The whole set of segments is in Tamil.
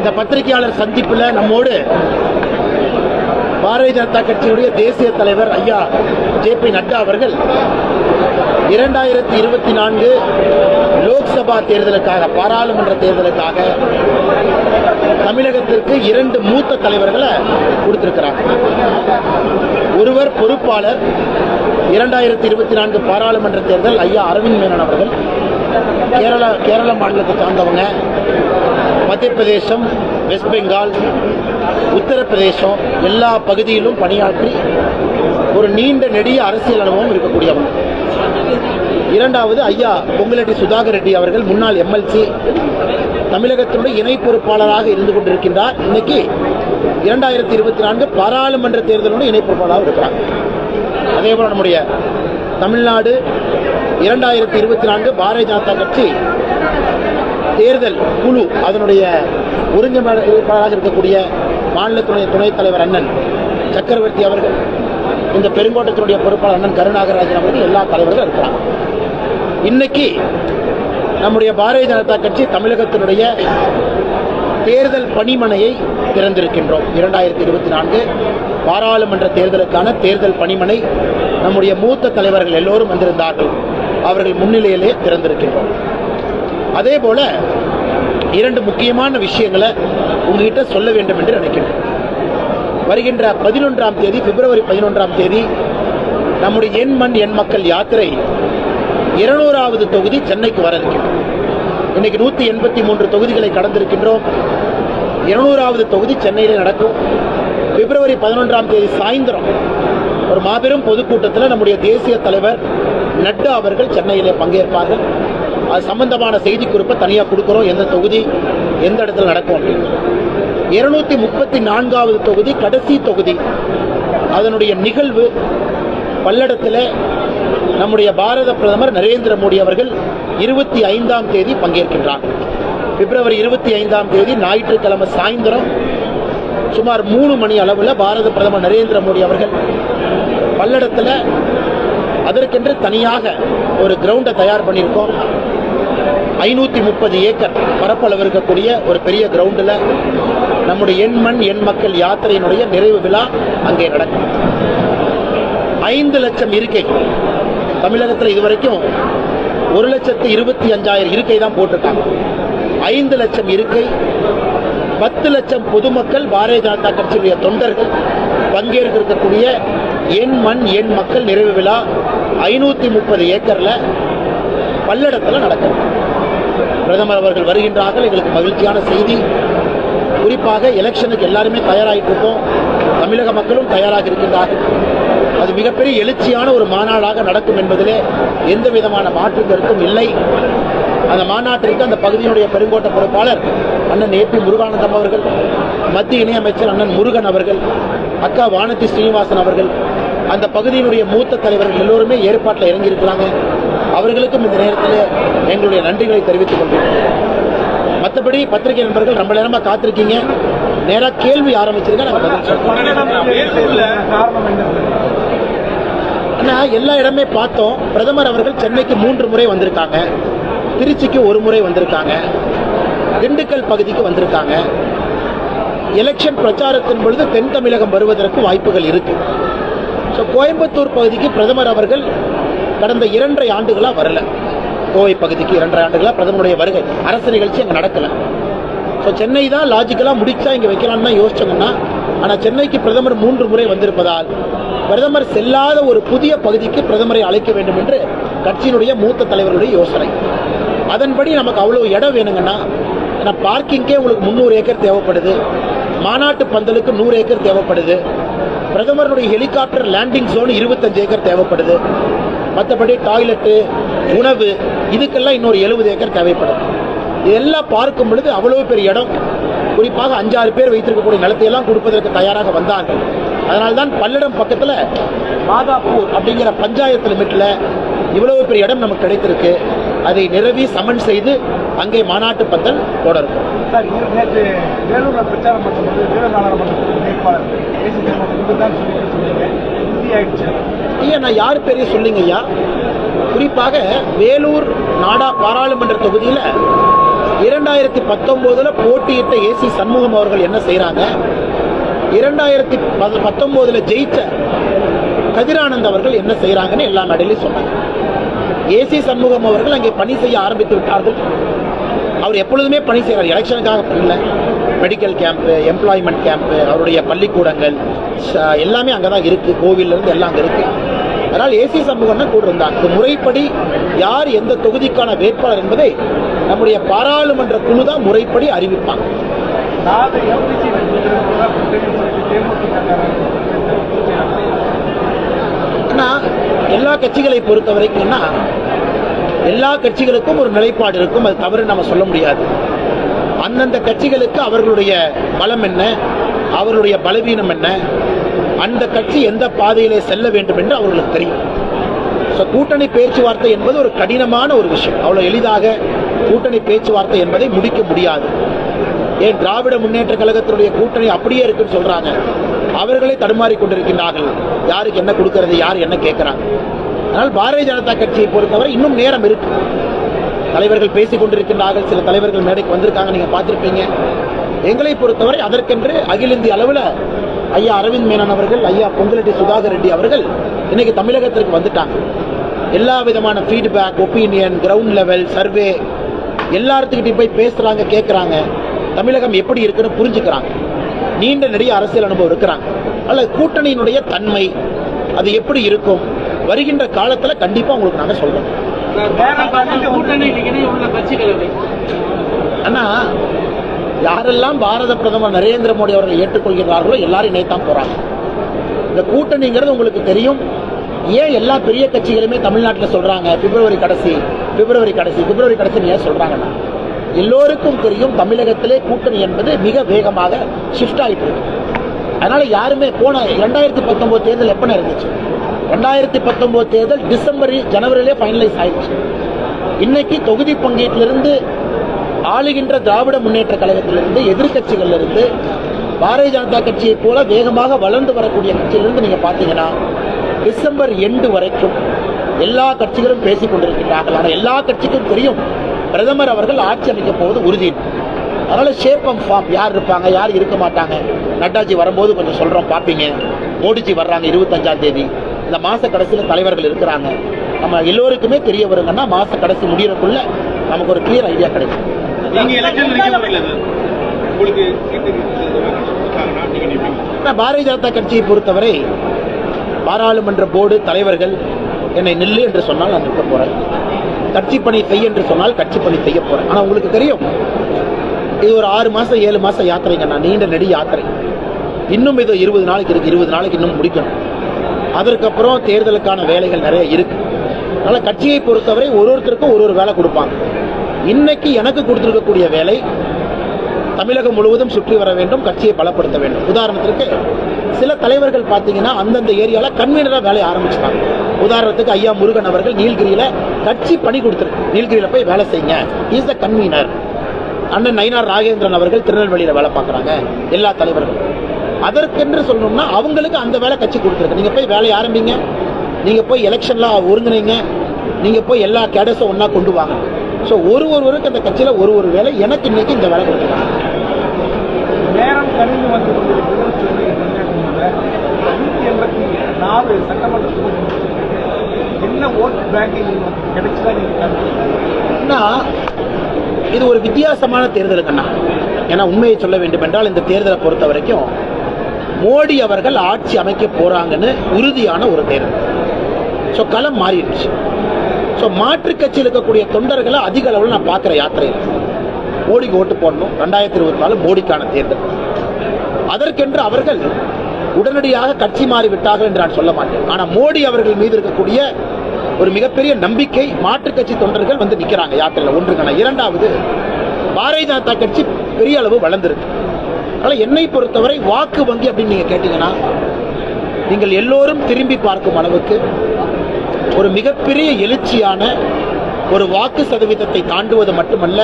இந்த பத்திரிகையாளர் சந்திப்பில் நம்மோடு பாரதிய ஜனதா கட்சியுடைய தேசிய தலைவர் ஐயா ஜே பி நட்டா அவர்கள் இரண்டாயிரத்தி இருபத்தி நான்கு லோக்சபா தேர்தலுக்காக பாராளுமன்ற தேர்தலுக்காக தமிழகத்திற்கு இரண்டு மூத்த தலைவர்களை கொடுத்திருக்கிறாங்க. ஒருவர் பொறுப்பாளர் இரண்டாயிரத்தி இருபத்தி நான்கு பாராளுமன்ற தேர்தல் ஐயா அரவிந்த் மேனன் அவர்கள் கேரளா கேரள மாநிலத்தை சார்ந்தவங்க. மத்திய பிரதேசம் வெஸ்ட் பெங்கால் உத்தரப்பிரதேசம் எல்லா பகுதியிலும் பணியாற்றி ஒரு நீண்ட நெடிய அரசியல் அனுபவம் இருக்கக்கூடியவங்க இரண்டாவது ஐயா பொங்கலட்டி சுதாகர் ரெட்டி அவர்கள் முன்னாள் எம்எல்சி தமிழகத்தினுடைய இணை பொறுப்பாளராக இருந்து கொண்டிருக்கின்றார். இன்னைக்கு இரண்டாயிரத்தி இருபத்தி நான்கு பாராளுமன்ற தேர்தலோடு இணை பொறுப்பாளராக இருக்கிறார். அதே போல நம்முடைய தமிழ்நாடு இரண்டாயிரத்தி இருபத்தி நான்கு பாரதிய ஜனதா கட்சி தேர்தல் குழு அதனுடைய ஒருங்கிணைப்பாளராக இருக்கக்கூடிய மாநிலத்துடைய துணைத் தலைவர் அண்ணன் சக்கரவர்த்தி அவர்கள் இந்த பெருங்கோட்டத்தினுடைய பொறுப்பாளர் அண்ணன் கருணாகராஜன் அவர்கள் எல்லா தலைவர்களும் இருக்கிறாங்க. இன்னைக்கு நம்முடைய பாரதிய ஜனதா கட்சி தமிழகத்தினுடைய தேர்தல் பணிமனையை திறந்திருக்கின்றோம். இரண்டாயிரத்தி இருபத்தி நான்கு பாராளுமன்ற தேர்தலுக்கான தேர்தல் பணிமனை நம்முடைய மூத்த தலைவர்கள் எல்லோரும் வந்திருந்தார்கள். அவர்கள் முன்னிலையிலே திறந்திருக்கின்றோம். அதே போல இரண்டு முக்கியமான விஷயங்களை உங்ககிட்ட சொல்ல வேண்டும் என்று நினைக்கிறேன் வருகின்ற பதினொன்றாம் தேதி பிப்ரவரி பதினொன்றாம் தேதி நம்முடைய என் மண் எண் மக்கள் யாத்திரை இருநூறாவது தொகுதி சென்னைக்கு வர இருக்கின்றோம் இன்னைக்கு நூற்றி எண்பத்தி மூன்று தொகுதிகளை கடந்திருக்கின்றோம். இருநூறாவது தொகுதி சென்னையில் நடக்கும். பிப்ரவரி பதினொன்றாம் தேதி சாயந்தரம் ஒரு மாபெரும் பொதுக்கூட்டத்தில் நம்முடைய தேசிய தலைவர் நட்டா அவர்கள் சென்னையிலே பங்கேற்பார்கள். அது சம்பந்தமான செய்தி குறிப்பை தனியாக கொடுக்குறோம். எந்த தொகுதி எந்த இடத்துல நடக்கும் அப்படின்னு. இருநூத்தி முப்பத்தி நான்காவது தொகுதி கடைசி தொகுதி. அதனுடைய நிகழ்வு பல்லடத்தில் நம்முடைய பாரத பிரதமர் நரேந்திர மோடி அவர்கள் இருபத்தி ஐந்தாம் தேதி பங்கேற்கின்றார். பிப்ரவரி இருபத்தி ஐந்தாம் தேதி ஞாயிற்றுக்கிழமை சாயந்தரம் சுமார் மூணு மணி அளவில் பாரத பிரதமர் நரேந்திர மோடி அவர்கள் பல்லடத்தில் அதற்கென்று தனியாக ஒரு கிரவுண்டை தயார் பண்ணியிருக்கோம். ஐநூற்றி முப்பது ஏக்கர் பரப்பளவு இருக்கக்கூடிய ஒரு பெரிய கிரவுண்டில் நம்முடைய எண்மண் எண் மக்கள் யாத்திரையினுடைய நிறைவு விழா அங்கே நடக்கும். ஐந்து லட்சம் இருக்கை. தமிழகத்தில் இதுவரைக்கும் ஒரு லட்சத்து இருபத்தி அஞ்சாயிரம் இருக்கை தான் போட்டிருக்காங்க. ஐந்து லட்சம் இருக்கை பத்து லட்சம் பொதுமக்கள் பாரதிய ஜனதா கட்சியுடைய தொண்டர்கள் பங்கேற்க இருக்கக்கூடிய எண் மண் எண் மக்கள் நிறைவு விழா ஐநூற்றி முப்பது ஏக்கரில் பல்லடத்தில் நடக்கும் பிரதமர் அவர்கள் வருகின்றார்கள். எங்களுக்கு மகிழ்ச்சியான செய்தி. குறிப்பாக எலெக்ஷனுக்கு எல்லாருமே தயாராகிட்டு இருக்கோம் தமிழக மக்களும் தயாராக இருக்கின்றார்கள். அது மிகப்பெரிய எழுச்சியான ஒரு மாநாடாக நடக்கும் என்பதிலே எந்த விதமான மாற்று கருத்தும் இல்லை. அந்த மாநாட்டிற்கு அந்த பகுதியினுடைய பெருங்கோட்ட பொறுப்பாளர் அண்ணன் ஏ பி முருகானந்தம் அவர்கள் மத்திய இணையமைச்சர் அண்ணன் முருகன் அவர்கள் அக்கா வானதி ஸ்ரீனிவாசன் அவர்கள் அந்த பகுதியினுடைய மூத்த தலைவர்கள் எல்லோருமே ஏற்பாட்டில் இறங்கியிருக்கிறாங்க. அவர்களுக்கும் இந்த நேரத்தில் எங்களுடைய நன்றிகளை தெரிவித்துக் கொள்கிறேன். மற்றபடி பத்திரிகை நண்பர்கள் ரொம்ப நேரமா காத்திருக்கீங்க. நேராக கேள்வி ஆரம்பிச்சிருங்க நாங்க பதில் ஆனா எல்லா இடமே பார்த்தோம். பிரதமர் அவர்கள் சென்னைக்கு மூன்று முறை வந்திருக்காங்க. திருச்சிக்கு ஒரு முறை வந்திருக்காங்க. திண்டுக்கல் பகுதிக்கு வந்திருக்காங்க. எலெக்ஷன் பிரச்சாரத்தின் பொழுது தென் தமிழகம் வருவதற்கு வாய்ப்புகள் இருக்கு. ஸோ கோயம்புத்தூர் பகுதிக்கு பிரதமர் அவர்கள் கடந்த இரண்டரை ஆண்டுகளாக வரல. கோவை பகுதிக்கு இரண்டரை ஆண்டுகளாக பிரதமருடைய வருகை. அரசு நிகழ்ச்சி அங்கே நடக்கலை. ஸோ சென்னை தான் லாஜிக்கலாக முடிச்சா இங்கே வைக்கலாம்னு தான் யோசிச்சோம்னா ஆனால் சென்னைக்கு பிரதமர் மூன்று முறை வந்திருப்பதால் பிரதமர் செல்லாத ஒரு புதிய பகுதிக்கு பிரதமரை அழைக்க வேண்டும் என்று கட்சியினுடைய மூத்த தலைவர்களுடைய யோசனை. அதன்படி நமக்கு அவ்வளோ இடம் வேணுங்கன்னா ஏன்னா பார்க்கிங்கே உங்களுக்கு முந்நூறு ஏக்கர் தேவைப்படுது. மாநாட்டு பந்தலுக்கு நூறு ஏக்கர் தேவைப்படுது. பிரதமருடைய ஹெலிகாப்டர் லேண்டிங் ஜோன் இருபத்தஞ்சு ஏக்கர் தேவைப்படுது. மற்றபடி டாய்லெட்டு உணவு இதுக்கெல்லாம் இன்னொரு எழுபது ஏக்கர் தேவைப்படும். இதெல்லாம் பார்க்கும் பொழுது அவ்வளோ பெரிய இடம். குறிப்பாக அஞ்சாறு பேர் வைத்திருக்கக்கூடிய நிலத்தையெல்லாம் கொடுப்பதற்கு தயாராக வந்தார்கள். அதனால்தான் பல்லடம் பக்கத்தில் மாதாப்பூர் அப்படிங்கிற பஞ்சாயத்து லிமிட்டில் இவ்வளவு பெரிய இடம் நமக்கு கிடைத்திருக்கு. அதை நிரவி சமன் செய்து அங்கே மாநாட்டு பந்தல் தொடரும் இருக்கும் சார் ஆயிடுச்சு. ஐயா நான் யார் பெரிய சொல்லிங்க ஐயா. குறிப்பாக வேலூர் நாடா பாராளுமன்ற தொகுதியில் இரண்டாயிரத்தி பத்தொம்போதில் போட்டியிட்ட ஏசி சண்முகம் அவர்கள் என்ன செய்கிறாங்க இரண்டாயிரத்தி பத்தொம்போதில் பத்தொன்பதுல ஜெயிச்ச கதிரானந்த் அவர்கள் என்ன செய்கிறாங்கன்னு எல்லா மேடையிலும் சொன்னாங்க. ஏசி சண்முகம் அவர்கள் அங்கே பணி செய்ய ஆரம்பித்து விட்டார்கள். அவர் எப்பொழுதுமே பணி செய்கிறார் எலெக்ஷனுக்காக இல்லை. மெடிக்கல் கேம்ப்பு எம்ப்ளாய்மெண்ட் கேம்ப்பு அவருடைய பள்ளிக்கூடங்கள் எல்லாமே அங்கே தான் இருக்குது கோவிலேருந்து எல்லாம் அங்கே இருக்குது அதனால் ஏசி சமூகம்னா தான் கூட இருந்தாங்க முறைப்படி யார் எந்த தொகுதிக்கான வேட்பாளர் என்பதை நம்முடைய பாராளுமன்ற குழு தான் முறைப்படி அறிவிப்பாங்க. எல்லா கட்சிகளை பொறுத்த வரைக்கும்னா எல்லா கட்சிகளுக்கும் ஒரு நிலைப்பாடு இருக்கும். அது தவறு நம்ம சொல்ல முடியாது. அந்தந்த கட்சிகளுக்கு அவர்களுடைய பலம் என்ன? அவர்களுடைய பலவீனம் என்ன? அந்த கட்சி எந்த பாதையிலே செல்ல வேண்டும் என்று அவர்களுக்கு தெரியும். ஸோ கூட்டணி பேச்சுவார்த்தை என்பது ஒரு கடினமான ஒரு விஷயம். அவ்வளோ எளிதாக கூட்டணி பேச்சுவார்த்தை என்பதை முடிக்க முடியாது. ஏன்? திராவிட முன்னேற்ற கழகத்தினுடைய கூட்டணி அப்படியே இருக்குன்னு சொல்றாங்க. அவர்களே தடுமாறி கொண்டிருக்கின்றார்கள். யாருக்கு என்ன கொடுக்கறது யார் என்ன கேட்குறாங்க? அதனால் பாரதிய ஜனதா கட்சியை பொறுத்தவரை இன்னும் நேரம் இருக்கு. தலைவர்கள் பேசிக் கொண்டிருக்கின்றார்கள். சில தலைவர்கள் மேடைக்கு வந்திருக்காங்க நீங்க பார்த்திருப்பீங்க. எங்களை பொறுத்தவரை அதற்கென்று அகில இந்திய அளவில் ஐயா அரவிந்த் மேனன் அவர்கள் ஐயா பொங்கலட்டி சுதாகர் ரெட்டி அவர்கள் இன்னைக்கு தமிழகத்திற்கு வந்துட்டாங்க. எல்லா விதமான feedback opinion ground level survey எல்லாத்துக்கிட்டையும் போய் பேசுகிறாங்க கேட்குறாங்க தமிழகம் எப்படி இருக்குன்னு புரிஞ்சுக்கிறாங்க. நீண்ட நெடிய அரசியல் அனுபவம் இருக்கிறாங்க. அல்ல கூட்டணியினுடைய தன்மை அது எப்படி இருக்கும்? வருகின்ற காலத்தில் கண்டிப்பாக உங்களுக்கு நாங்கள் சொல்கிறோம் அண்ணா ஆனா யாரெல்லாம் பாரத பிரதமர் நரேந்திர மோடி அவர்கள் ஏற்றுக்கொள்கிறார்களோ எல்லாரும் இணைத்தான் போறாங்க. இந்த கூட்டணிங்கிறது உங்களுக்கு தெரியும். ஏன் எல்லா பெரிய கட்சிகளுமே தமிழ்நாட்டில் சொல்றாங்க பிப்ரவரி கடைசி பிப்ரவரி கடைசி பிப்ரவரி கடைசி ஏன் சொல்றாங்கன்னா எல்லோருக்கும் தெரியும் தமிழகத்திலே கூட்டணி என்பது மிக வேகமாக ஷிஃப்ட் ஆகிட்டு இருக்கு. அதனால யாருமே போன ரெண்டாயிரத்தி பத்தொன்பது தேர்தல் எப்ப இருந்துச்சு? ரெண்டாயிரத்தி பத்தொம்போது தேர்தல் டிசம்பர் ஜனவரியிலே ஃபைனலைஸ் ஆயிடுச்சு. இன்னைக்கு தொகுதி பங்கீட்டிலிருந்து ஆளுகின்ற திராவிட முன்னேற்ற கழகத்திலிருந்து எதிர்கட்சிகளிலிருந்து பாரதிய ஜனதா கட்சியை போல வேகமாக வளர்ந்து வரக்கூடிய கட்சியிலிருந்து நீங்க பாத்தீங்கன்னா டிசம்பர் எண்டு வரைக்கும் எல்லா கட்சிகளும் பேசிக் கொண்டிருக்கிறார்கள். ஆனால் எல்லா கட்சிக்கும் தெரியும் பிரதமர் அவர்கள் ஆட்சி அமைக்க போவது உறுதி அதனால ஷேப் அண்ட் ஃபார்ம் யார் இருப்பாங்க யார் இருக்க மாட்டாங்க? நட்டாஜி வரும்போது கொஞ்சம் சொல்றோம் பார்ப்பீங்க. மோடிஜி வர்றாங்க இருபத்தஞ்சாம் தேதி. இந்த மாச கடைசியில் தலைவர்கள் இருக்கிறாங்க. நம்ம எல்லோருக்குமே தெரிய வருங்கன்னா மாச கடைசி முடியறதுக்குள்ள நமக்கு ஒரு கிளியர் ஐடியா கிடைக்கும். பாரதிய ஜனதா கட்சியை பொறுத்தவரை பாராளுமன்ற போர்டு தலைவர்கள் என்னை நில்லு என்று சொன்னால் நான் நிற்க போறேன். கட்சி பணி செய் என்று சொன்னால் கட்சி பணி செய்ய போறேன். ஆனா உங்களுக்கு தெரியும் இது ஒரு ஆறு மாசம் ஏழு மாசம் யாத்திரைங்க. நான் நீண்ட நெடி யாத்திரை. இன்னும் இது இருபது நாளைக்கு இருக்கு. இருபது நாளைக்கு இன்னும் முடிக்கணும். அதற்கப்புறம் தேர்தலுக்கான வேலைகள் நிறைய இருக்கு. அதனால கட்சியை பொறுத்தவரை ஒரு ஒருத்தருக்கும் ஒரு ஒரு வேலை கொடுப்பாங்க. இன்னைக்கு எனக்கு கொடுத்துருக்கக்கூடிய வேலை தமிழகம் முழுவதும் சுற்றி வர வேண்டும் கட்சியை பலப்படுத்த வேண்டும். உதாரணத்திற்கு சில தலைவர்கள் பார்த்தீங்கன்னா அந்தந்த ஏரியாவில் கன்வீனராக வேலையை ஆரம்பிச்சிட்டாங்க. உதாரணத்துக்கு ஐயா முருகன் அவர்கள் நீலகிரியில் கட்சி பணி கொடுத்துருக்கு. நீலகிரியில் போய் வேலை செய்யுங்க. இஸ் த கன்வீனர் அண்ணன் நயினார் ராகேந்திரன் அவர்கள் திருநெல்வேலியில் வேலை பார்க்குறாங்க. எல்லா தலைவர்களும். அதற்கென்று சொல்லணும்னா அவங்களுக்கு அந்த வேலை கட்சி கொடுத்துருக்கு. நீங்க போய் வேலையை ஆரம்பிங்க. நீங்க போய் எலெக்ஷன்ல ஒருங்கிணைங்க. நீங்க போய் எல்லா கேடஸும் ஒண்ணா கொண்டு வாங்க. ஸோ ஒரு ஒருவருக்கு அந்த கட்சியில ஒரு ஒரு வேலை எனக்கு இன்னைக்கு இந்த வேலை கொடுத்துருக்காங்க நேரம் கணிந்து வந்து எண்பத்தி நாலு சட்டமன்ற தொகுதி என்ன ஓட் பேங்கிங் கிடைச்சதா நீங்க கருதுறீங்க? ஆனா, இது ஒரு வித்தியாசமான தேர்தல் கண்ணா ஏன்னா உண்மையை சொல்ல வேண்டும் என்றால் இந்த தேர்தலை பொறுத்த வரைக்கும் மோடி அவர்கள் ஆட்சி அமைக்க போறாங்கன்னு உறுதியான ஒரு தேர்தல் ஸோ களம் மாறிடுச்சு. ஸோ மாற்றுக் கட்சியில் இருக்கக்கூடிய தொண்டர்களை அதிக அளவில் நான் பார்க்குற யாத்திரையில். மோடிக்கு ஓட்டு போடணும். ரெண்டாயிரத்தி இருபத்தி நாலு மோடிக்கான தேர்தல். அதற்கென்று அவர்கள் உடனடியாக கட்சி மாறிவிட்டார்கள் என்று நான் சொல்ல மாட்டேன். ஆனால் மோடி அவர்கள் மீது இருக்கக்கூடிய ஒரு மிகப்பெரிய நம்பிக்கை மாற்றுக் கட்சி தொண்டர்கள் வந்து நிற்கிறாங்க யாத்திரையில் ஒன்றுக்கான இரண்டாவது பாரதிய ஜனதா கட்சி பெரிய அளவு வளர்ந்துருக்கு. அதனால என்னை பொறுத்தவரை வாக்கு வங்கி அப்படின்னு நீங்க கேட்டீங்கன்னா நீங்கள் எல்லோரும் திரும்பி பார்க்கும் அளவுக்கு ஒரு மிகப்பெரிய எழுச்சியான ஒரு வாக்கு சதவீதத்தை தாண்டுவது மட்டுமல்ல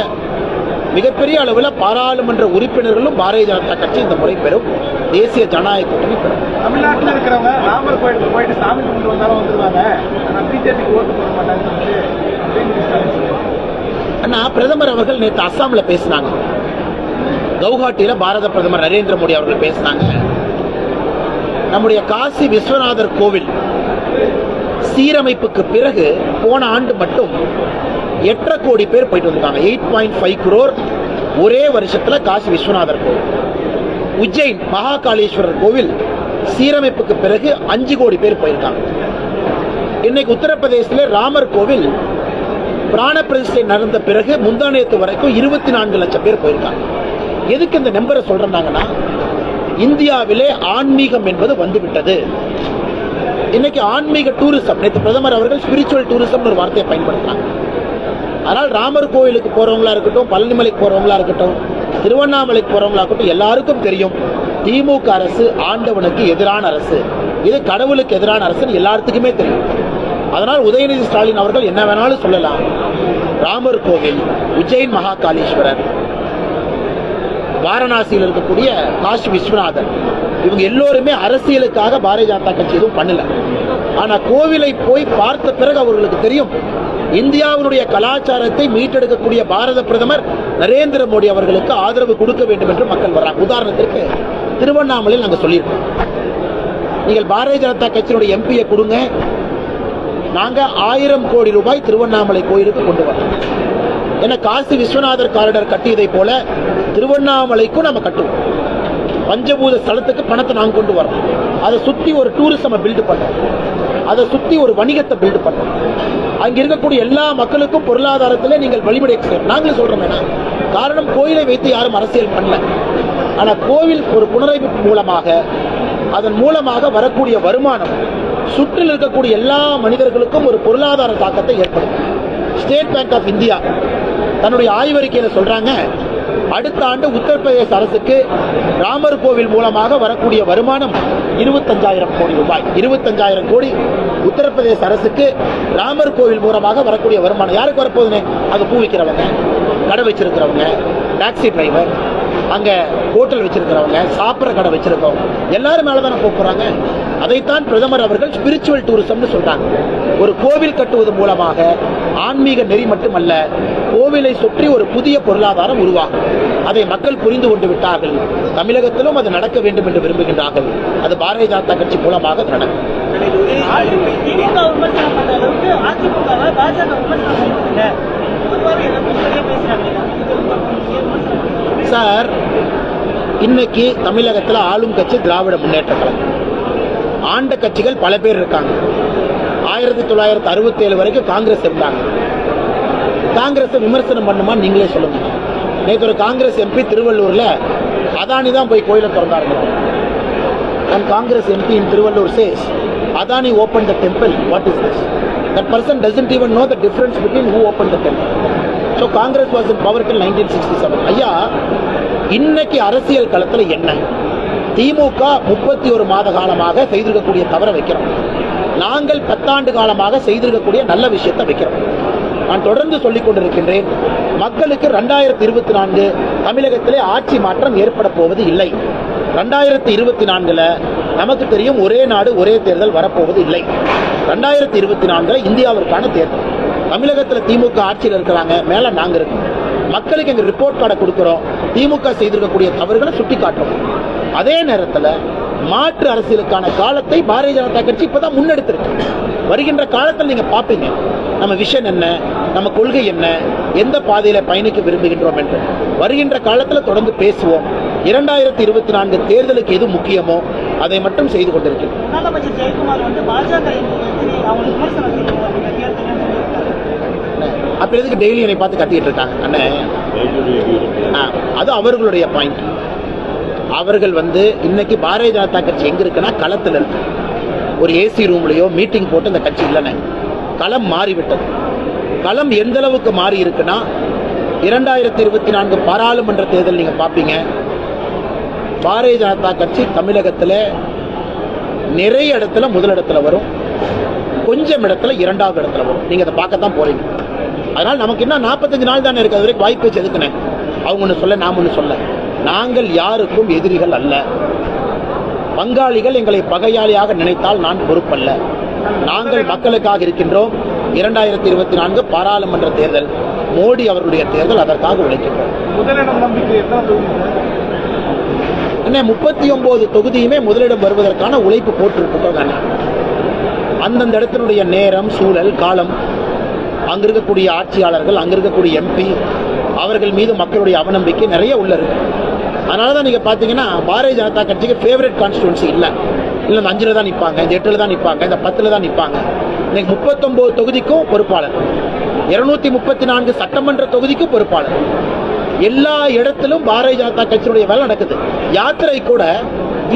மிகப்பெரிய அளவில் பாராளுமன்ற உறுப்பினர்களும் பாரதிய ஜனதா கட்சி இந்த முறை பெறும். தேசிய ஜனநாயக கூட்டணி பெறும். தமிழ்நாட்டில் இருக்கிறவங்க ராமர் கோயிலுக்கு போயிட்டு சாமி கும்பிட்டு வந்தாலும் வந்துருவாங்க. ஆனால் பிஜேபிக்கு ஓட்டு போட மாட்டாங்கன்னு சொல்லிட்டு. அண்ணா பிரதமர் அவர்கள் நேற்று அஸ்ஸாம்ல பேசினாங்க. கவுஹாட்டியில பாரத பிரதமர் நரேந்திர மோடி அவர்கள் பேசினாங்க. நம்முடைய காசி விஸ்வநாதர் கோவில் சீரமைப்புக்கு பிறகு போன ஆண்டு மட்டும் எட்டரை கோடி பேர் போயிட்டு வந்திருக்காங்க. எயிட் பாயிண்ட் ஃபைவ் குரோர் ஒரே வருஷத்தில் காசி விஸ்வநாதர் கோவில். உஜ்ஜைன் மகாகாளீஸ்வரர் கோவில் சீரமைப்புக்கு பிறகு அஞ்சு கோடி பேர் போயிருக்காங்க. இன்னைக்கு உத்தரப்பிரதேசத்தில் ராமர் கோவில் பிராண பிரதிஷ்டை நடந்த பிறகு முந்தானேத்து வரைக்கும் இருபத்தி நான்கு லட்சம் பேர் போயிருக்காங்க. எதுக்கு இந்த நம்பரை சொல்றாங்கன்னா இந்தியாவிலே ஆன்மீகம் என்பது வந்துவிட்டது. இன்னைக்கு ஆன்மீக டூரிசம் நேற்று பிரதமர் அவர்கள் ஸ்பிரிச்சுவல் டூரிசம் ஒரு வார்த்தையை பயன்படுத்தினாங்க. அதனால் ராமர் கோயிலுக்கு போறவங்களா இருக்கட்டும் பழனிமலைக்கு போறவங்களா இருக்கட்டும் திருவண்ணாமலைக்கு போறவங்களா இருக்கட்டும் எல்லாருக்கும் தெரியும் திமுக அரசு ஆண்டவனுக்கு எதிரான அரசு. இது கடவுளுக்கு எதிரான அரசுன்னு எல்லாத்துக்குமே தெரியும். அதனால் உதயநிதி ஸ்டாலின் அவர்கள் என்ன வேணாலும் சொல்லலாம். ராமர் கோவில் உஜ்ஜயின் மகாகாலீஸ்வரர் வாரணாசியில் இருக்கக்கூடிய காசி விஸ்வநாதன். இவங்க எல்லோருமே அரசியலுக்காக பாரதிய ஜனதா கட்சி எதுவும் பண்ணல. ஆனா கோவிலை போய் பார்த்த பிறகு அவர்களுக்கு தெரியும் இந்தியாவினுடைய கலாச்சாரத்தை மீட்டெடுக்கக்கூடிய பாரத பிரதமர் நரேந்திர மோடி அவர்களுக்கு ஆதரவு கொடுக்க வேண்டும் என்று மக்கள் வர்றாங்க. உதாரணத்திற்கு திருவண்ணாமலையில் நாங்கள் சொல்லியிருக்கோம். நீங்கள் பாரதிய ஜனதா கட்சியினுடைய எம்பியை கொடுங்க. நாங்கள் ஆயிரம் கோடி ரூபாய் திருவண்ணாமலை கோயிலுக்கு கொண்டு வரோம் ஏன்னா காசி விஸ்வநாதர் காரிடர் கட்டியதை போல திருவண்ணாமலைக்கும் நம்ம கட்டுவோம். பஞ்சபூத ஸ்தலத்துக்கு பணத்தை நாங்கள் கொண்டு வரோம் அதை சுற்றி ஒரு டூரிசம் பில்டு பண்ணோம். அதை சுற்றி ஒரு வணிகத்தை பில்டு பண்ணோம். அங்கே இருக்கக்கூடிய எல்லா மக்களுக்கும் பொருளாதாரத்தில் நீங்கள் வழிபடை செய்யும் நாங்களே சொல்கிறோம் ஏன்னா காரணம் கோயிலை வைத்து யாரும் அரசியல் பண்ணல. ஆனால் கோவில் ஒரு புனரமைப்பு மூலமாக அதன் மூலமாக வரக்கூடிய வருமானம் சுற்றில் இருக்கக்கூடிய எல்லா மனிதர்களுக்கும் ஒரு பொருளாதார தாக்கத்தை ஏற்படுத்தும். ஸ்டேட் பேங்க் ஆஃப் இந்தியா தன்னுடைய ஆய்வறிக்கையில் சொல்றாங்க? அடுத்த ஆண்டு உத்தரப்பிரதேச அரசுக்கு ராமர் கோவில் மூலமாக வரக்கூடிய வருமானம் இருபத்தஞ்சாயிரம் கோடி ரூபாய். இருபத்தஞ்சாயிரம் கோடி உத்தரப்பிரதேச அரசுக்கு ராமர் கோவில் மூலமாக வரக்கூடிய வருமானம். யாருக்கு வரப்போகுதுன்னு? அங்கே பூ விற்கிறவங்க கடை வச்சிருக்கிறவங்க டாக்ஸி டிரைவர் அங்கே ஹோட்டல் வச்சிருக்கிறவங்க சாப்பிட்ற கடை வச்சிருக்கவங்க. எல்லாரும் மேலே தானே போகிறாங்க அதைத்தான் பிரதமர் அவர்கள் ஸ்பிரிச்சுவல் டூரிசம்னு சொல்கிறாங்க ஒரு கோவில் கட்டுவது மூலமாக ஆன்மீக நெறி மட்டுமல்ல கோவிலை சுற்றி ஒரு புதிய பொருளாதாரம் உருவாகும். அதை மக்கள் புரிந்து கொண்டு விட்டார்கள். தமிழகத்திலும் அது நடக்க வேண்டும் என்று விரும்புகின்றார்கள். அது பாரதிய ஜனதா கட்சி மூலமாக நடக்கும். சார் இன்னைக்கு தமிழகத்தில் ஆளும் கட்சி திராவிட முன்னேற்ற கழகம். ஆண்ட கட்சிகள் பல பேர் இருக்காங்க. ஆயிரத்தி தொள்ளாயிரத்தி அறுபத்தி ஏழு வரைக்கும் காங்கிரஸ் இருந்தாங்க. காங்கிரஸை விமர்சனம் பண்ணுமா நீங்களே சொல்லுங்க நேற்று ஒரு காங்கிரஸ் எம்பி திருவள்ளூரில் அதானி தான் போய் கோயிலை திறந்தாருங்க and Congress MP in Tiruvallur says Adani open the temple what is this that person doesn't even know the difference between who open the temple so Congress was in power till nineteen sixty seven ஐயா இன்னைக்கு அரசியல் களத்தில் என்ன? திமுக முப்பத்தி ஒரு மாத காலமாக செய்திருக்கக்கூடிய தவற வைக்கிறோம். நாங்கள் பத்தாண்டு காலமாக செய்திருக்கக்கூடிய நல்ல விஷயத்தை வைக்கிறோம். நான் தொடர்ந்து சொல்லிக் கொண்டிருக்கின்றேன் மக்களுக்கு ரெண்டாயிரத்தி இருபத்தி நான்கு தமிழகத்திலே ஆட்சி மாற்றம் ஏற்பட போவது இல்லை. ரெண்டாயிரத்தி இருபத்தி நான்குல நமக்கு தெரியும் ஒரே நாடு ஒரே தேர்தல் வரப்போவது இல்லை. ரெண்டாயிரத்தி இருபத்தி நான்குல இந்தியாவிற்கான தேர்தல். தமிழகத்தில் திமுக ஆட்சியில் இருக்கிறாங்க மேல நாங்க இருக்கோம். மக்களுக்கு எங்க ரிப்போர்ட் கார்டை கொடுக்கிறோம் திமுக செய்திருக்கக்கூடிய தவறுகளை சுட்டி காட்டுறோம் அதே நேரத்தில் மாற்று அரசியலுக்கான காலத்தை பாரதிய ஜனதா கட்சி இப்பதான் முன்னெடுத்திருக்கு. வருகின்ற காலத்தில் நீங்க பாப்பீங்க நம்ம விஷன் என்ன? நம்ம கொள்கை என்ன? எந்த பாதையில பயணிக்க விரும்புகின்றோம் என்று. வருகின்ற காலத்தில் தொடர்ந்து பேசுவோம். இரண்டாயிரத்தி இருபத்தி நான்கு தேர்தலுக்கு எது முக்கியமோ அதை மட்டும் செய்து சொல்லியிருக்காரு. அப்ப எதுக்கு டெய்லி என்னை பார்த்து கத்திட்டு இருக்காங்க? அண்ணே. ஆ, அது அவர்களுடைய பாயிண்ட் அவர்கள் வந்து இன்னைக்கு பாரதிய ஜனதா கட்சி எங்க இருக்குன்னா களத்தில் இருக்கு. ஒரு ஏசி ரூம்லயோ மீட்டிங் போட்டு அந்த கட்சி இல்லைன்னு. களம் மாறிவிட்டது. களம் எந்த அளவுக்கு மாறி இருக்குன்னா இரண்டாயிரத்தி இருபத்தி நான்கு பாராளுமன்ற தேர்தல் நீங்க பாப்பீங்க. பாரதிய ஜனதா கட்சி தமிழகத்தில் நிறைய இடத்துல முதலிடத்துல வரும். கொஞ்சம் இடத்துல இரண்டாவது இடத்துல வரும். நீங்க அதை பார்க்கத்தான் போறீங்க. அதனால நமக்கு என்ன நாற்பத்தஞ்சு நாள் தானே இருக்கு. அது வரைக்கும் வாய்ப்பு வச்சு எதுக்குனேன்? அவங்க ஒன்று சொல்ல நாம் ஒன்று சொல்ல. நாங்கள் யாருக்கும் எதிரிகள் அல்ல. பங்காளிகள் எங்களை பகையாளியாக நினைத்தால் நான் பொறுப்பல்ல. நாங்கள் மக்களுக்காக இருக்கின்றோம். இரண்டாயிரத்தி இருபத்தி நான்கு பாராளுமன்ற தேர்தல். மோடி அவருடைய தேர்தல் அதற்காக உழைக்கின்றோம். என்ன முப்பத்தி ஒன்பது தொகுதியுமே முதலிடம் வருவதற்கான உழைப்பு போட்டிருக்கோம் அந்தந்த இடத்தினுடைய நேரம் சூழல் காலம் அங்க இருக்கக்கூடிய ஆட்சியாளர்கள் அங்க இருக்கக்கூடிய எம்பி அவர்கள் மீது மக்களுடைய அவநம்பிக்கை நிறைய உள்ள இருக்கு. அதனால தான் நீங்க பாத்தீங்கன்னா பாரதிய ஜனதா கட்சிக்கு ஃபேவரட் கான்ஸ்டுவன்சி இல்லை. இல்லை இந்த அஞ்சில் தான் நிற்பாங்க இந்த எட்டில் தான் நிற்பாங்க இந்த பத்தில் தான் நிற்பாங்க இன்னைக்கு முப்பத்தொம்போது தொகுதிக்கும் பொறுப்பாளர். இருநூத்தி முப்பத்தி நான்கு சட்டமன்ற தொகுதிக்கும் பொறுப்பாளர். எல்லா இடத்திலும் பாரதிய ஜனதா கட்சியினுடைய வேலை நடக்குது. யாத்திரை கூட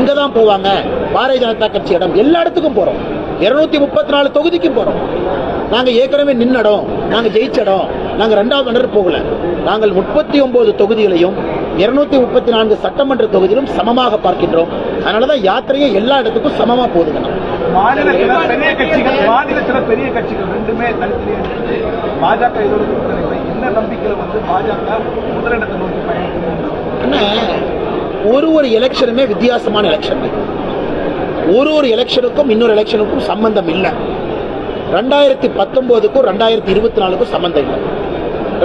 இங்க தான் போவாங்க. பாரதிய ஜனதா கட்சி இடம் எல்லா இடத்துக்கும் போறோம். இருநூத்தி முப்பத்தி நாலு தொகுதிக்கும் போறோம். நாங்கள் ஏற்கனவே நின்ன இடம் நாங்க நாங்கள் இடம் ரெண்டாவது மன்னர் போகல. நாங்கள் முப்பத்தி ஒன்பது தொகுதிகளையும் இருநூத்தி முப்பத்தி நான்கு சட்டமன்ற தொகுதியிலும் சமமாக பார்க்கின்றோம். அதனாலதான் யாத்திரையை எல்லா இடத்துக்கும் சமமா மாநிலத்தில் பெரிய கட்சிகள் மாநிலத்தில் பெரிய கட்சிகள் ரெண்டுமே தனித்தனியாக இருக்குது பாஜக இதோட கூட்டணியில் என்ன நம்பிக்கையில் வந்து பாஜக முதலிடத்தை நோக்கி பயணிக்கிறது என்ன ஒரு ஒரு எலெக்ஷனுமே வித்தியாசமான எலெக்ஷன் ஒரு ஒரு எலெக்ஷனுக்கும் இன்னொரு எலெக்ஷனுக்கும் சம்பந்தம் இல்லை. ரெண்டாயிரத்தி பத்தொன்பதுக்கும் ரெண்டாயிரத்தி இருபத்தி நாலுக்கும் சம்பந்தம் இல்லை.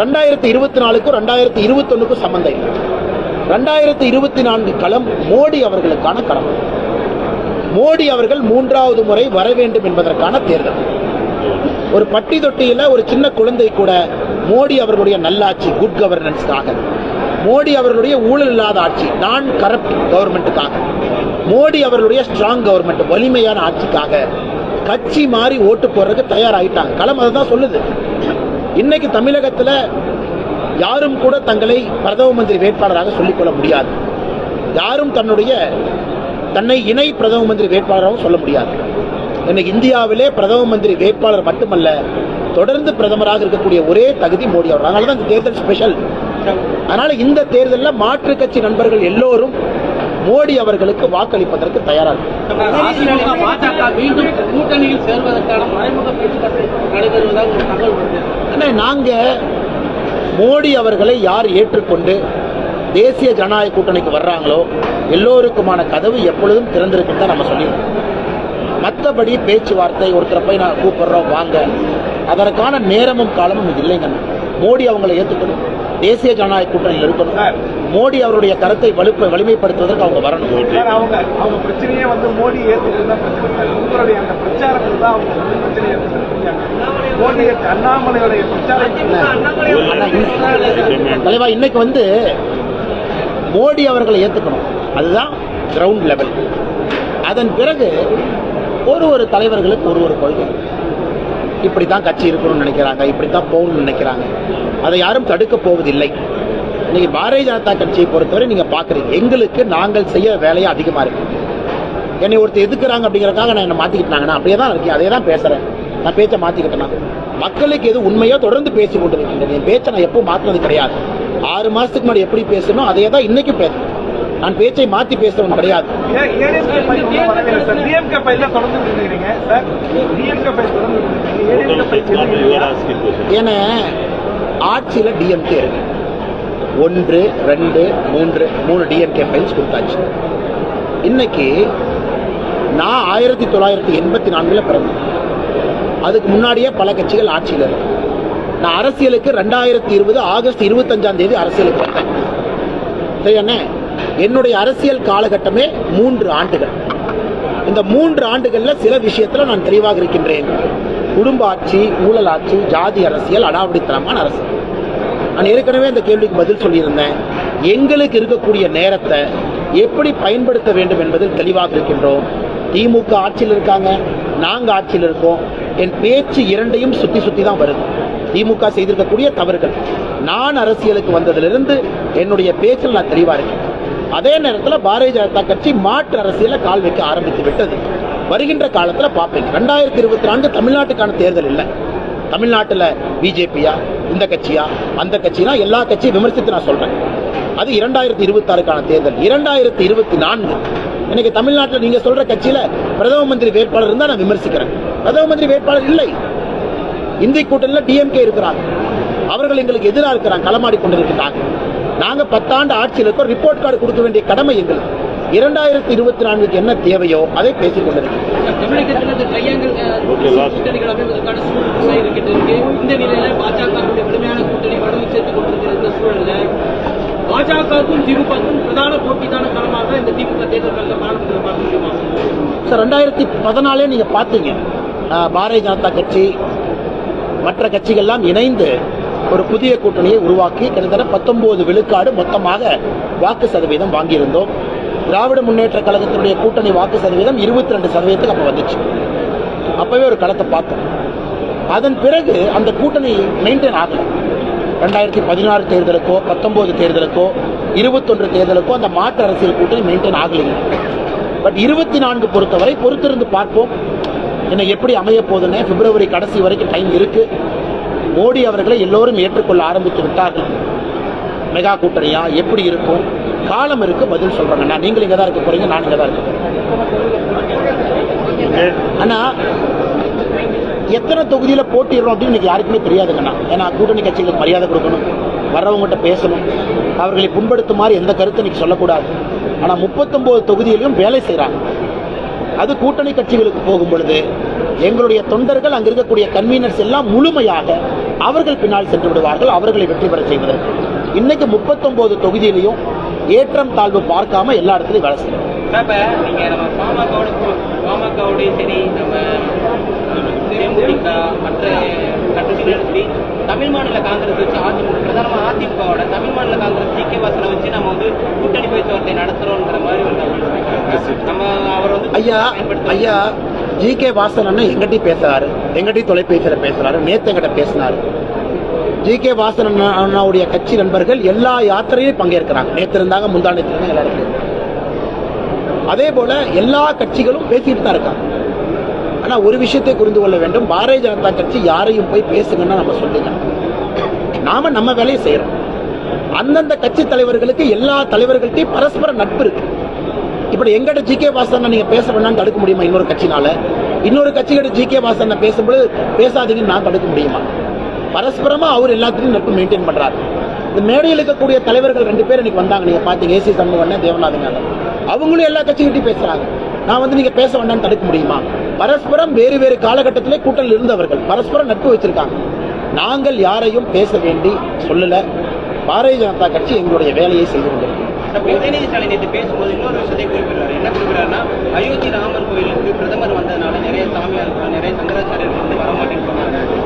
ரெண்டாயிரத்தி இருபத்தி நாலுக்கும் ரெண்டாயிரத்தி இருபத்தொன்னுக்கும் சம்பந்தம் இல்லை. ரெண்டாயிரத்தி இருபத்தி நான்கு களம் மோடி அவர்களுக்கான களம். மோடி அவர்கள் மூன்றாவது முறை வர வேண்டும் என்பதற்கான தேர்தல். ஒரு பட்டி தொட்டியில் ஒரு சின்ன குழந்தை கூட மோடி அவர்களுடைய நல்லாட்சி குட் கவர்னன்ஸ்க்காக மோடி அவர்களுடைய ஊழல் இல்லாத ஆட்சி நான் கரப்ட் கவர்மெண்ட்டுக்காக மோடி அவர்களுடைய ஸ்ட்ராங் கவர்மெண்ட் வலிமையான ஆட்சிக்காக. கட்சி மாறி ஓட்டு போடுறதுக்கு தயாராகிட்டாங்க களம் அதை தான் சொல்லுது. இன்னைக்கு தமிழகத்தில் யாரும் கூட தங்களை பிரதம மந்திரி வேட்பாளராக சொல்லிக்கொள்ள முடியாது. யாரும் தன்னுடைய தன்னை இணை பிரதம மந்திரி வேட்பாளராகவும் சொல்ல முடியாது. இன்னைக்கு இந்தியாவிலே பிரதம மந்திரி வேட்பாளர் மட்டுமல்ல தொடர்ந்து பிரதமராக இருக்கக்கூடிய ஒரே தகுதி மோடி அவர் அதனால தான் இந்த தேர்தல் ஸ்பெஷல் அதனால இந்த தேர்தலில் மாற்று கட்சி நண்பர்கள் எல்லோரும் மோடி அவர்களுக்கு வாக்களிப்பதற்கு தயாராக கூட்டணியில் சேர்வதற்கான மறைமுக பேச்சுவார்த்தை நடைபெறுவதாக ஒரு தகவல் வருது அண்ணே, நாங்க மோடி அவர்களை யார் ஏற்றுக்கொண்டு தேசிய ஜனநாயக கூட்டணிக்கு வர்றாங்களோ எல்லோருக்குமான கதவு எப்பொழுதும் திறந்திருக்குன்னு தான் நம்ம சொல்லியிருக்கோம். மற்றபடி பேச்சுவார்த்தை ஒருத்தரை போய் நான் கூப்பிடுறோம் வாங்க. அதற்கான நேரமும் காலமும் இது இல்லைங்க. மோடி அவங்களை ஏற்றுக்கணும் தேசிய ஜனநாயக கூட்டணியில் இருக்கணும். மோடி அவருடைய கருத்தை வலுப்ப வலிமைப்படுத்துவதற்கு அவங்க வரணும். அவங்க அவங்க பிரச்சனையே வந்து மோடி உங்களுடைய அந்த பிரச்சாரத்தில் தான் அவங்க பிரச்சனையை அண்ணாமலையுடைய தலைவா இன்னைக்கு வந்து மோடி அவர்களை ஏத்துக்கணும். அதுதான் கிரவுண்ட் லெவல் அதன் பிறகு ஒரு ஒரு தலைவர்களுக்கு ஒரு ஒரு கொள்கை. இப்படி தான் கட்சி இருக்கணும்னு நினைக்கிறாங்க இப்படி தான் போகணும்னு நினைக்கிறாங்க. அதை யாரும் தடுக்க போவதில்லை. இன்னைக்கு பாரதிய ஜனதா கட்சியை பொறுத்தவரை நீங்க பாக்குறீங்க எங்களுக்கு நாங்கள் செய்ய வேலையா அதிகமா இருக்கு என்னை ஒருத்தர் எதுக்குறாங்க அப்படிங்கறதுக்காக நான் என்ன மாத்திக்கிட்டாங்கன்னா அப்படியே தான் இருக்கேன் அதே தான் பேசுறேன் நான் பேச்சை மாத்திக்கிட்டேனா மக்களுக்கு எது உண்மையோ தொடர்ந்து பேசி கொண்டு இருக்கின்றேன் என் பேச்சை நான் எப்போ மாற்றினது கிடையாது ஆறு மாசத்துக்கு முன்னாடி எப்படி பேசணும் அதே தான் இன்னைக்கும் பேசுறேன் நான் பேச்சை மாத்தி பேசுறவன் கிடையாது ஏன்னா ஆட்சியில டிஎம்கே இருக்கு ஒன்று ரெண்டு மூன்று மூணு டிஎன்கே ஃபைல்ஸ் கொடுத்தாச்சு. இன்னைக்கு நான் ஆயிரத்தி தொள்ளாயிரத்தி எண்பத்தி நான்கில் பிறந்தேன். அதுக்கு முன்னாடியே பல கட்சிகள் ஆட்சியில் இருக்கு. நான் அரசியலுக்கு ரெண்டாயிரத்தி இருபது ஆகஸ்ட் இருபத்தஞ்சாம் தேதி அரசியலுக்கு வந்தேன். சரியாண்ணே? என்னுடைய அரசியல் காலகட்டமே மூன்று ஆண்டுகள். இந்த மூன்று ஆண்டுகளில் சில விஷயத்தில் நான் தெளிவாக இருக்கின்றேன். குடும்ப ஆட்சி ஊழல் ஆட்சி ஜாதி அரசியல் அடாவடித்தனமான அரசியல் நான் ஏற்கனவே அந்த கேள்விக்கு பதில் சொல்லியிருந்தேன். எங்களுக்கு இருக்கக்கூடிய நேரத்தை எப்படி பயன்படுத்த வேண்டும் என்பதில் தெளிவாக இருக்கின்றோம். திமுக ஆட்சியில் இருக்காங்க நாங்கள் ஆட்சியில் இருக்கோம். என் பேச்சு இரண்டையும் சுற்றி சுற்றி தான் வருது. திமுக செய்திருக்கக்கூடிய தவறுகள். நான் அரசியலுக்கு வந்ததிலிருந்து என்னுடைய பேச்சில் நான் தெளிவாக இருக்கேன். அதே நேரத்தில் பாரதிய ஜனதா கட்சி மாற்று அரசியலில் கால் வைக்க ஆரம்பித்து விட்டது. வருகின்ற காலத்தில் பார்ப்பேன். ரெண்டாயிரத்தி இருபத்தி நான்கு தமிழ்நாட்டுக்கான தேர்தல் இல்லை. தமிழ்நாட்டில் பிஜேபியா இந்த கட்சியா அந்த கட்சினா எல்லா கட்சியும் விமர்சித்து நான் சொல்றேன். அது இரண்டாயிரத்தி இருபத்தி ஆறுக்கான தேர்தல். இரண்டாயிரத்தி இருபத்தி நான்கு. எனக்கு தமிழ்நாட்டில் நீங்க சொல்ற கட்சியில பிரதம மந்திரி வேட்பாளர் இருந்தா நான் விமர்சிக்கிறேன். பிரதம மந்திரி வேட்பாளர் இல்லை. இந்தி கூட்டணியில் டிஎம்கே இருக்கிறாங்க அவர்கள் எங்களுக்கு எதிராக இருக்கிறாங்க களமாடி கொண்டிருக்கிறாங்க. நாங்க பத்தாண்டு ஆட்சியில் இருக்கோம். ரிப்போர்ட் கார்டு கொடுக்க வேண்டிய கடமை எங்களுக்கு. இரண்டாயிரத்தி இருபத்தி நான்குக்கு என்ன தேவையோ அதை பேசிக் கொண்டிருக்கிறோம். தமிழகத்தில் இந்த ட்ரையாங்கல் கூட்டணிகள் அமைவதற்கான சூழ்நிலை இருக்கிட்டு இருக்கு. இந்த நிலையில பாஜகவுடைய வலிமையான கூட்டணி வலுவை சேர்த்துக் கொண்டிருக்கிற இந்த சூழல்ல பாஜகவுக்கும் திமுகவுக்கும் பிரதான போட்டிதான களமாக இந்த திமுக தேர்தல்களில் பார்க்க முடியுமா? சார் ரெண்டாயிரத்தி பதினாலே நீங்க பார்த்தீங்க ஆஹ், பாரதிய ஜனதா கட்சி மற்ற கட்சிகள்லாம் இணைந்து ஒரு புதிய கூட்டணியை உருவாக்கி கிட்டத்தட்ட பத்தொன்பது விழுக்காடு மொத்தமாக வாக்கு சதவீதம் வாங்கியிருந்தோம். திராவிட முன்னேற்ற கழகத்தினுடைய கூட்டணி வாக்கு சதவீதம் இருபத்தி ரெண்டு சதவீதத்துக்கு அப்போ வந்துச்சு. அப்போவே ஒரு களத்தை பார்த்தோம். அதன் பிறகு அந்த கூட்டணி மெயின்டைன் ஆகல. ரெண்டாயிரத்தி பதினாறு தேர்தலுக்கோ பத்தொம்போது தேர்தலுக்கோ இருபத்தொன்று தேர்தலுக்கோ அந்த மாற்று அரசியல் கூட்டணி மெயின்டைன் ஆகலைங்க. பட் இருபத்தி நான்கு பொறுத்தவரை பொறுத்திருந்து பார்ப்போம். என்ன எப்படி அமைய போதுன்னு பிப்ரவரி கடைசி வரைக்கும் டைம் இருக்கு. மோடி அவர்களை எல்லோரும் ஏற்றுக்கொள்ள ஆரம்பித்து விட்டார்கள். மெகா கூட்டணியா? எப்படி இருக்கும்? காலம் இருக்கு பதில் சொல்றாங்க. நான் நீங்கள் இங்கே தான் இருக்க போறீங்க நான் இங்கே தான் இருக்க போறேன். ஆனா எத்தனை தொகுதியில போட்டிடுறோம் அப்படின்னு இன்னைக்கு யாருக்குமே தெரியாதுங்கண்ணா ஏன்னா கூட்டணி கட்சிகளுக்கு மரியாதை கொடுக்கணும் வர்றவங்ககிட்ட பேசணும் அவர்களை புண்படுத்துமாறு எந்த கருத்தை இன்னைக்கு சொல்லக்கூடாது. ஆனா முப்பத்தொன்பது தொகுதியிலும் வேலை செய்றாங்க. அது கூட்டணி கட்சிகளுக்கு போகும் பொழுது எங்களுடைய தொண்டர்கள் அங்க இருக்கக்கூடிய கன்வீனர்ஸ் எல்லாம் முழுமையாக அவர்கள் பின்னால் சென்று விடுவார்கள் அவர்களை வெற்றி பெற செய்வதற்கு. இன்னைக்கு முப்பத்தொன்பது தொகுதியிலையும் ஏற்றம் தாழ்வு பார்க்காம எல்லா இடத்துலையும் வேலை செய்யணும். பாமகவோடய சரி நம்ம தேமுதிக மற்ற கட்சிகளும் சரி தமிழ் மாநில காங்கிரஸ் வச்சு அதிமுக அதிமுகவோட தமிழ் மாநில காங்கிரஸ் ஜி கே வாசனை வச்சு நம்ம வந்து கூட்டணி பேச்சுவார்த்தை நடத்துறோங்கிற மாதிரி வந்து. நம்ம அவர் வந்து ஐயா ஐயா ஜி கே வாசன் எங்கிட்டையும் பேசுறாரு. எங்கிட்டையும் தொலைபேசியில் பேசுறாரு. நேத்து எங்கிட்ட பேசினாரு. ஜி கே வாசன் அண்ணாவுடைய கட்சி நண்பர்கள் எல்லா யாத்திரையிலும் பங்கேற்கிறாங்க. நேற்று இருந்தாங்க முந்தா நேத்து இருந்தாங்க எல்லாரும் அதே போல எல்லா கட்சிகளும் பேசிட்டு தான் இருக்காங்க. ஆனா ஒரு விஷயத்தை புரிந்து கொள்ள வேண்டும். பாரதிய ஜனதா கட்சி யாரையும் போய் பேசுங்கன்னா நம்ம சொல்லுங்க நாம நம்ம வேலையை செய்யறோம். அந்தந்த கட்சி தலைவர்களுக்கு எல்லா தலைவர்கள்ட்டையும் பரஸ்பர நட்பு இருக்கு. இப்படி எங்கிட்ட ஜி கே வாசன் நீங்க பேச வேணாம்னு தடுக்க முடியுமா இன்னொரு கட்சினால? இன்னொரு கட்சிகிட்ட ஜி கே வாசன் பேசும்போது பேசாதீங்கன்னு நான் தடுக்க முடியுமா? பரஸ்பரமா அவர் எல்லாத்தையும் நட்பு மெயின்டைன் பண்றாரு. இந்த மேடையில் இருக்கக்கூடிய தலைவர்கள் ரெண்டு பேர் இன்னைக்கு வந்தாங்க. நீங்க பாத்தீங்க ஏசி சண்முகண்ணே தேவநாதன் அவங்களும் எல்லா கட்சிகிட்டையும் பேசுறாங்க. நான் வந்து நீங்க பேச வேண்டாம்னு தடுக்க முடியுமா? பரஸ்பரம் வேறு வேறு காலகட்டத்திலே கூட்டத்தில் இருந்தவர்கள் பரஸ்பரம் நட்பு வச்சிருக்காங்க. நாங்கள் யாரையும் பேச வேண்டி சொல்லல. பாரதிய ஜனதா கட்சி எங்களுடைய வேலையை செய்து கொண்டிருக்கிறோம் உதயநிதி ஸ்டாலின் நேற்று பேசும்போது இன்னொரு விஷயத்தை குறிப்பிடுறாரு. என்ன குறிப்பிடுறாருன்னா அயோத்தி ராமர் கோயிலுக்கு பிரதமர் வந்ததுனால நிறைய சாமியார் நிறைய சங்கராச்சாரியர்கள் வந்து வரமாட்டேன்னு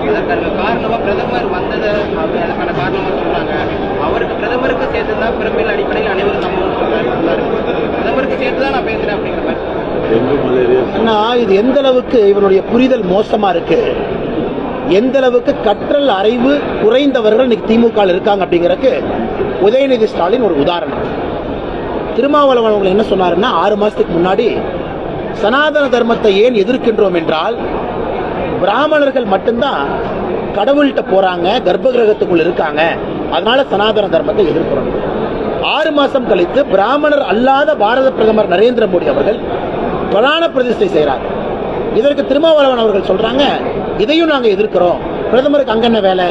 சொன்னாங்க அதற்கான காரணமா பிரதமர் வந்ததை அவர் அதுக்கான காரணமா சொல்றாங்க. அவருக்கு பிரதமருக்கு சேர்த்து தான் அடிப்படையில் அனைவரும் சொன்னாரு. பிரதமருக்கு சேர்த்து தான் நான் பேசுறேன் அப்படிங்கிற மாதிரி அண்ணா இது எந்த அளவுக்கு இவருடைய புரிதல் மோசமா இருக்கு? எந்த அளவுக்கு கற்றல் அறிவு குறைந்தவர்கள் இன்னைக்கு திமுக இருக்காங்க அப்படிங்கறதுக்கு உதயநிதி ஸ்டாலின் ஒரு உதாரணம். திருமாவளவன் அவங்க என்ன சொன்னாருன்னா ஆறு மாசத்துக்கு முன்னாடி சனாதன தர்மத்தை ஏன் எதிர்க்கின்றோம் என்றால் பிராமணர்கள் மட்டும்தான் கடவுள்கிட்ட போறாங்க கர்ப்ப கிரகத்துக்குள்ள இருக்காங்க. அதனால சனாதன தர்மத்தை எதிர்க்கிறோம். ஆறு மாசம் கழித்து பிராமணர் அல்லாத பாரத பிரதமர் நரேந்திர மோடி அவர்கள் பிரதான பிரதிஷ்டை செய்கிறார் இதற்கு திருமாவளவன் அவர்கள் சொல்றாங்க இதையும் நாங்கள் எதிர்க்கிறோம். பிரதமருக்கு அங்க என்ன வேலை?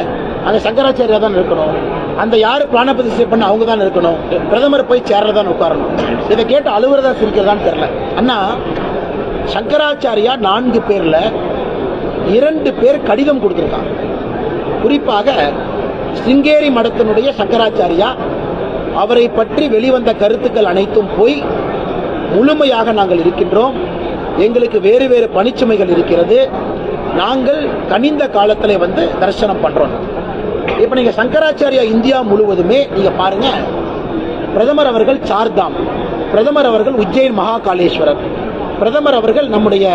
அந்த சங்கராச்சாரியா தான் இருக்கணும். அந்த யாரு பிராண பிரதிஷ்டை பண்ண அவங்க தான் இருக்கணும். பிரதமர் போய் சேர்றதான் உட்காரணும். இதை கேட்டு அலுவலதா சிரிக்கிறதான்னு தெரியல. அண்ணா சங்கராச்சாரியா நான்கு பேர்ல இரண்டு பேர் கடிதம் கொடுத்துருக்காங்க. குறிப்பாக சிங்கேரி மடத்தினுடைய சங்கராச்சாரியா அவரை பற்றி வெளிவந்த கருத்துக்கள் அனைத்தும் போய் முழுமையாக நாங்கள் இருக்கின்றோம். எங்களுக்கு வேறு வேறு பணிச்சுமைகள் இருக்கிறது. நாங்கள் கனிந்த காலத்தில் வந்து தரிசனம் பண்றோம். இப்ப நீங்க சங்கராச்சாரியா இந்தியா முழுவதுமே நீங்க பாருங்க. பிரதமர் அவர்கள் சார்தாம். பிரதமர் அவர்கள் உஜ்ஜைன் மகாகாளேஸ்வரர். பிரதமர் அவர்கள் நம்முடைய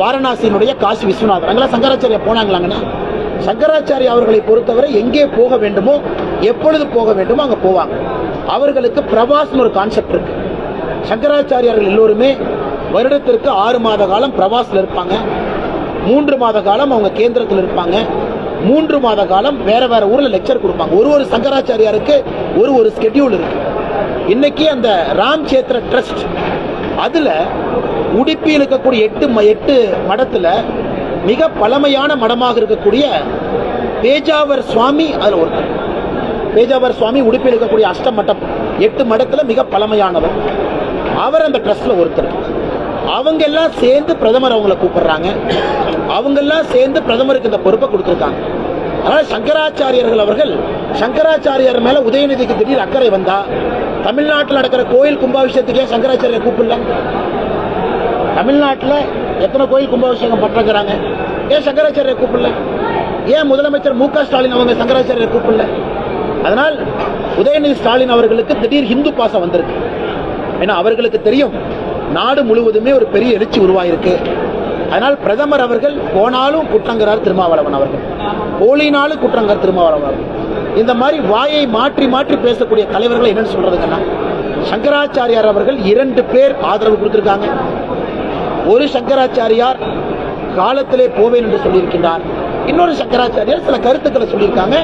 வாரணாசியினுடைய காசி விஸ்வநாதர். அங்கெல்லாம் சங்கராச்சாரியா போனாங்களாங்கண்ணா? சங்கராச்சாரியா அவர்களை பொறுத்தவரை எங்கே போக வேண்டுமோ எப்பொழுது போக வேண்டுமோ அங்கே போவாங்க. அவர்களுக்கு பிரவாஸ்னு ஒரு கான்செப்ட் இருக்கு. சங்கராச்சாரியார்கள் எல்லோருமே வருடத்திற்கு ஆறு மாத காலம் பிரவாஸ்ல இருப்பாங்க. மூன்று மாத காலம் அவங்க கேந்திரத்தில் இருப்பாங்க. மூன்று மாத காலம் வேற வேற ஊர்ல லெக்சர் கொடுப்பாங்க. ஒரு ஒரு சங்கராச்சாரியாருக்கு ஒரு ஒரு ஸ்கெட்யூல் இருக்கு. இன்னைக்கு அந்த ராம் சேத்ர ட்ரஸ்ட் அதுல உடுப்பியில் இருக்கக்கூடிய எட்டு ம- எட்டு மடத்தில் மிக பழமையான மடமாக இருக்கக்கூடிய பேஜாவர் சுவாமி அதில் ஒருத்தர். பேஜாவர் சுவாமி உடுப்பில் இருக்கக்கூடிய அஷ்டமட்டம். எட்டு மடத்தில் மிக பழமையானவர். அவர் அந்த ட்ரஸ்டில் ஒருத்தர். அவங்க எல்லாம் சேர்ந்து பிரதமர் அவங்கள கூப்பிடுறாங்க. அவங்க எல்லாம் சேர்ந்து பிரதமருக்கு இந்த பொறுப்பை கொடுத்துருக்காங்க. அதனால் சங்கராச்சாரியர்கள் அவர்கள் சங்கராச்சாரியார் மேலே உதயநிதிக்கு திடீர் அக்கறை வந்தா தமிழ்நாட்டில் நடக்கிற கோயில் கும்பாபிஷேகத்துக்கே சங்கராச்சாரியர் கூப்பிடல. தமிழ்நாட்டில் எத்தனை கோயில் கும்பாபிஷேகம் பண்றாங்க ஏன் சங்கராச்சாரியை கூப்பிடல? ஏன் முதலமைச்சர் மு க ஸ்டாலின் அவங்க சங்கராச்சாரியை கூப்பிடல? அதனால் உதயநிதி ஸ்டாலின் அவர்களுக்கு திடீர் ஹிந்து பாசம் வந்திருக்கு. ஏன்னா அவர்களுக்கு தெரியும் நாடு முழுவதுமே ஒரு பெரிய எழுச்சி உருவாயிருக்கு. அதனால் பிரதமர் அவர்கள் போனாலும் குற்றங்கிறார் திருமாவளவன் அவர்கள். போலினாலும் குற்றங்கிறார் திருமாவளவன் அவர்கள். இந்த மாதிரி வாயை மாற்றி மாற்றி பேசக்கூடிய தலைவர்களை என்னன்னு சொல்றதுங்கன்னா சங்கராச்சாரியார் அவர்கள் இரண்டு பேர் ஆதரவு கொடுத்திருக்காங்க. ஒரு சங்கராச்சாரியார் காலத்திலே போவேன் என்று சொல்லியிருக்கின்றார். இன்னொரு சங்கராச்சாரியார் சில கருத்துக்களை சொல்லியிருக்காங்க.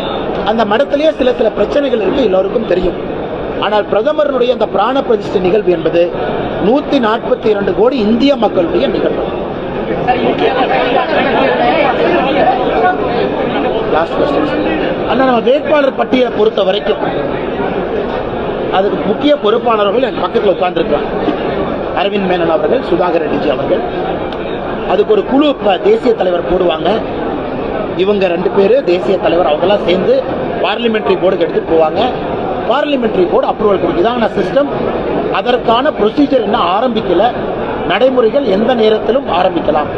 அந்த மடத்திலேயே சில சில பிரச்சனைகள் இருக்கு எல்லோருக்கும் தெரியும். ஆனால் பிரதமருடைய அந்த பிராண பிரதிஷ்டை நிகழ்வு என்பது நூத்தி நாற்பத்தி இரண்டு கோடி இந்திய மக்களுடைய நிகழ்வு. லாஸ்ட் அண்ணா நம்ம வேட்பாளர் பட்டியலை பொறுத்த வரைக்கும் அதுக்கு முக்கிய பொறுப்பாளர்கள் என் பக்கத்தில் உட்கார்ந்துருக்காங்க அரவிந்த் மேனன் அவர்கள் சுதாகர் ரெட்டிஜி அவர்கள். அதுக்கு ஒரு குழு தேசிய தலைவர் போடுவாங்க. இவங்க ரெண்டு பேர் தேசிய தலைவர் அவங்கெல்லாம் சேர்ந்து பார்லிமெண்ட்ரி போர்டுக்கு எடுத்துகிட்டு போவாங்க. பார்லிமெண்ட்ரி போர்டு அப்ரூவல் கொடுக்கும். சிஸ்டம் அதற்கான ப்ரொசீஜர் இன்னும் ஆரம்பிக்கல. நடைமுறைகள் எந்த நேரத்திலும் ஆரம்பிக்கலாம்.